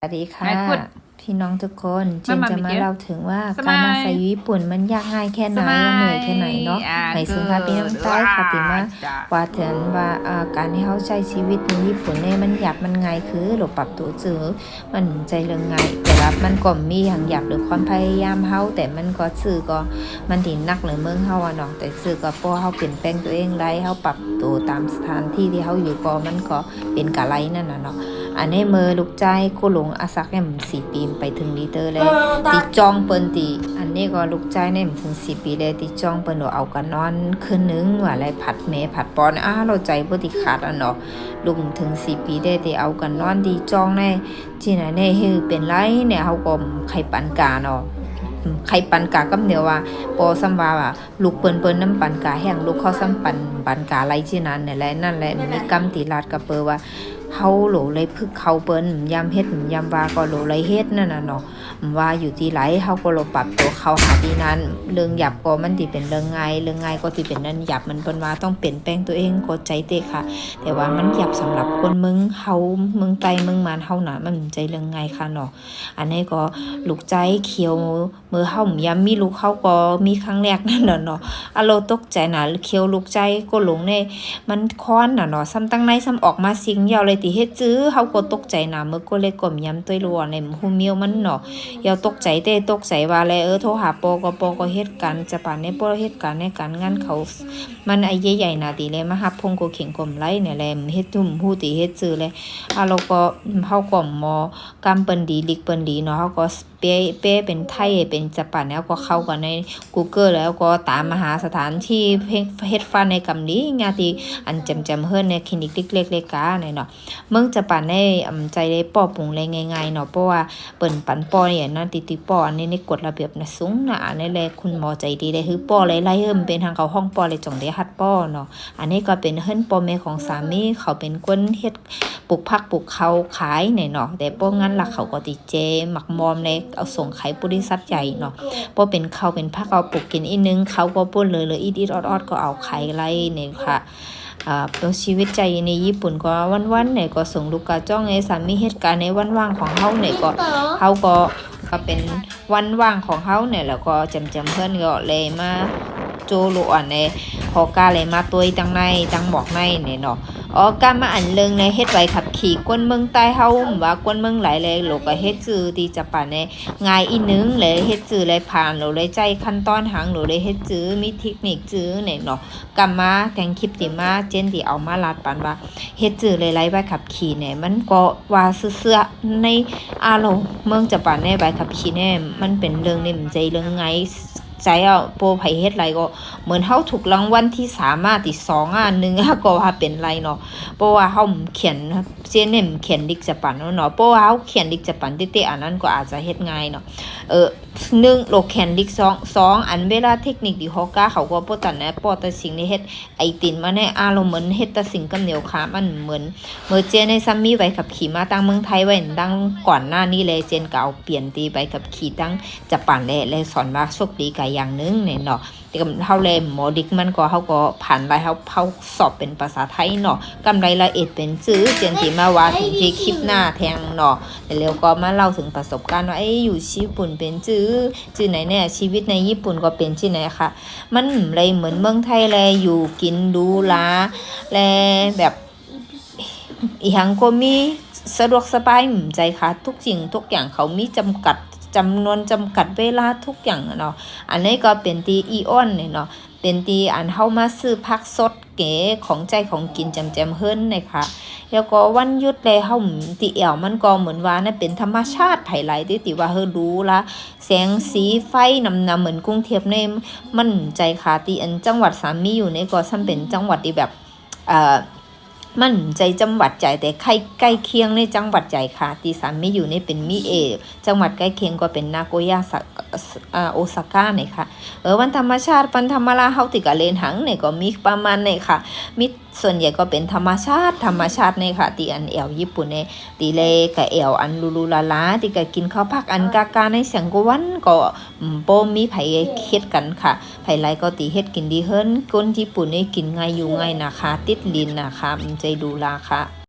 สวัสดีค่ะไม่พูดพี่น้องทุกคนเจนมาจะมามาเดี๋ยวเล่าถึงว่าสมัการยมาใส่อยู่ญี่ปุ่นมันยากง่ายแค่ไหนว่าเหนื่อยแค่ไหนเนาะอ่าในซึ่งค่ะพี่น้องใต้ค่ะติมาจ้ะว่าถึงว่าอ่าการที่เขาใช้ชีวิตในญี่ปุ่นเนี่ยมันหยาบมันง่ายคือหลบปรับตัวจือมันใจเรื่องง่ายแต่ว่ามันก็มีอย่างหยาบหรือความพยายามเฮาแต่มันก็สื่อก็มันถินักหรือเมืองเฮาอะเนาะแต่สื่อก็พอเฮาเปลี่ยนแปลงตัวเองไรเฮาปรับตัวตามสถานที่ที่เฮาอยู่ก็มันก็เป็นกะไรนั่นน่ะเนาะ อันนี้มือลูกใจกูหลงอาซักเนี่ยมันสี่ปีไปถึงลีเตอร์เลยติจองเปิ้นติอันนี้ก็ลูกใจเนี่ยมันถึงสิปีเลยติจองเปิ้นว่าเอากันนอนคืนนึงว่าอะไรผัดแม่ผัดปอนอ้าเราใจบ่ติขาดอะเนาะลุงถึงสิปีได้ติเอากันนอนติจองแน่ที่ไหนเนี่ยฮือเป็นไรเนี่ยเฮาก็ไข่ปันกาเนาะอืมไข่ปันกากับเดียวว่าปอซ้ำว่าว่าลูกเปิ้นเปิ้นน้ำปันกาแห้งลูกเขาซ้ำปันปันกาไรที่นั้นเนี่ยแหละนั่นแหละมีกรรมติลาดกับเปอว่า เฮาโหลเลยพึกเขาเปิ้นยามเฮ็ดยามว่าก็โหลเลยเฮ็ดนั่นน่ะเนาะว่าอยู่ที่ไหลเขาก็ลปรับตัวเขาหาที่นั้น เรื่องหยับก็มันที่เป็นเรื่องไงเรื่องไงก็ที่เป็นนั่นหยับมันเป็นว่าต้องเปลี่ยนแปลงตัวเองก็ใจเตะค่ะ แต่ว่ามันหยับสำหรับคนมึงเฮามึงไตมึงมันเฮาหนามันใจเรื่องไงค่ะเนาะอันนี้ก็ลูกใจเขียวมือเฮายำมีลูกเขาก็มีครั้งแรกนั่นน่ะเนาะอะโลตกใจน่ะเขียวลูกใจก็หลงในมันค้อนน่ะเนาะซ้ำตั้งในซ้ำออกมาสิงยาวเลยติเฮ็ดจื้อเฮาก็ตกใจนะเมื่อก็เลยกลมย้ำตัวรัวในหูเมียวมันเนาะอย่าตกใจเต้ตกใจว่าแลเออโทรหาปอก็ปอก็เฮ็ดกันจะป่านในปอเฮ็ดกันในการงานเขา มันไอ้ใหญ่ๆนะติเลยมาฮับพงก็เข่งกลมไล่เนี่ยแหละเฮ็ดทุ่มฮู้ติเฮ็ดซื้อเลยอะเราก็เฮาก็มอกำเปิ้นดีลิกเปิ้นดีเนาะเฮาก็เปเปเป็นไทยเป็นจะป่านแล้วก็เข้ากันใน Google แล้วก็ตามมาหาสถานที่เฮ็ดฟันในกำนี้งาติอันจำจำเฮิรนในคลินิกเล็กๆๆกาเนี่ยเนาะเมืองจะป่นในอำใจได้ป้อปุงเลยง่ายๆเนาะเพราะว่าเปิ่นปันปอเนี่ยนะติติปออันนี้ในกฎระเบียบนะสูงนะอันนี้แหละคุณหมอใจดีเลยคือปอเลยไล่เฮิมเป็นทางเขาห้องปอเลยจงได้ฮัดปอเนาะอันนี้ก็เป็นเฮิรนปอแม่ของสามีเขาเป็นคนเฮ็ดปลูกผักปลูกเขาขายเนี่ยเนาะแต่ปองั้นหลักเขาก็ติเจหมักมอมเลยเอาส่งขายบริษัทใหญ่เนาะปอเป็นเขาเป็นผักเอาปลูกกินอีนึงเขาก็ป่นเลยเลยอีดอีดออดอดก็เอาขายไล่เนี่ยค่ะ ชีวิตใจในญี่ปุ่นก็วันๆเนี่ยก็ส่งลูกกาจ้องไอ้สามีเหตุการณ์ในวันว่างของเฮาเนี่ยก็เฮาก็ก็เป็นวันว่างของเฮาเนี่ยแล้วก็จำจำเพื่อนก็เลยมา โจโลอันเนี่ยพอกาเลยมาตัวตั้งในตั้งบอกในเนี่ยเนาะอ๋อกามาอันเริงในเฮ็ดไว้ขับขี่กวนเมืองใต้เฮาว่ากวนเมืองหลายเลยโลกก็เฮ็ดจื้อที่จะป่านเนี่ยง่ายอีนึงเลยเฮ็ดจื้อเลยผ่านโลเลยใจขั้นตอนหางโลเลยเฮ็ดจื้อมีเทคนิคจื้อเนี่ยเนาะกลับมาแกงคลิปติมาเจนที่เอามาลาดปันว่าเฮ็ดจื้อเลยไล่ใบขับขี่เนี่ยมันก็ว่าเสื้อในอารมณ์เมืองจะปานในใบขับขี่เนี่ยมันเป็นเรื่องนี่มันใจเรื่องไง ใจอะโปรไผเฮ็ดไรก็เหมือนเฮาถูกรางวัลที่สามารถที่สองอะหนึ่งอะก็ว่าเป็นไรเนาะเพราะว่าเฮาเขียนเจนเนี่ยเขียนดิกจะปันเนาะเพราะว่าเฮาเขียนดิกจะปันเต้ๆอันนั้นก็อาจจะเฮ็ดง่ายเนาะเออ หนึ่งโลแคนดิกสองสองอันเวลาเทคนิคดีฮอกก้าเขาก็ปตันนะปอแต่สิ่งในเฮ็ดไอตินมาในอารมณ์เหมือนเฮ็ดแต่สิ่งกับเหนียวขามันเหมือนเมื่อเจนในซัมมี่ไว้ขับขี่มาตั้งเมืองไทยไว้ดังก่อนหน้านี้เลยเจนก็เอาเปลี่ยนตีไปขับขี่ตั้งจะปั่นและและสอนว่าโชคดีกับอย่างนึงเนี่ยเนาะแต่กับเฮาเลยหมอดิกมันก็เฮาก็ผ่านไปเฮาเฮาสอบเป็นภาษาไทยเนาะกำไรละเอียดเป็นจื้อเจนที่มาว่าถึงที่คลิปหน้าแทงเนาะแล้วก็มาเล่าถึงประสบการณ์ว่าเอ้อยู่ญี่ปุ่นเป็นจื้อชื่อไหนเนี่ยชีวิตในญี่ปุ่นก็เป็นชื่อไหนคะมันเลยเหมือนเมืองไทยเลยอยู่กินดูลาแลแบบอีหังก็มีสะดวกสบายหมใจค่ะ ทุกสิ่งทุกอย่างเขามีจำกัด จำนวนจำกัดเวลาทุกอย่างเนาะอันนี้ก็เป็นตีอีออนเนี่ยเนาะเป็นตีอันเฮามาซื้อผักสดเก๋ของใจของกินจำแจมเฮิรนเลยค่ะแล้วก็วันยุดเลยเฮาติเอวมันก็เหมือนว่านั่นเป็นธรรมชาติไผไหลที่ติว่าเฮาดูละแสงสีไฟนำนำเหมือนกรุงเทพในมันใจขาตีอันจังหวัดสามมีอยู่ในก็ซ้ำเป็นจังหวัดที่แบบเอ่อ มันใจจังหวัดใจแต่ใกล้ใกล้เคียงในจังหวัดใจค่ะตีสามไมีอยู่ในเป็นมิเอ จังหวัดใกล้เคียงก็เป็นนาโกย่าสะอ่าโอซาก้าเนี่ยค่ะเออวันธรรมชาติวันธรรมราเฮาติกะเลนหังเนี่ยก็มีประมาณเนี่ยค่ะมีส่วนใหญ่ก็เป็นธรรมชาติธรรมชาติเนี่ยค่ะตีอันเอวญี่ปุ่นเนี่ยตีเลกะเอวอันลูลูลาลาตีกะกินข้าวผักอันกากาในเสียงกวันก็อืมโปมีไผเฮ็ดกันค่ะไผไรก็ตีเฮ็ดกินดีเฮิรนคนญี่ปุ่นเนี่ยกินง่ายอยู่ง่ายนะคะ ติดลินนะคะใจดูลาค่ะ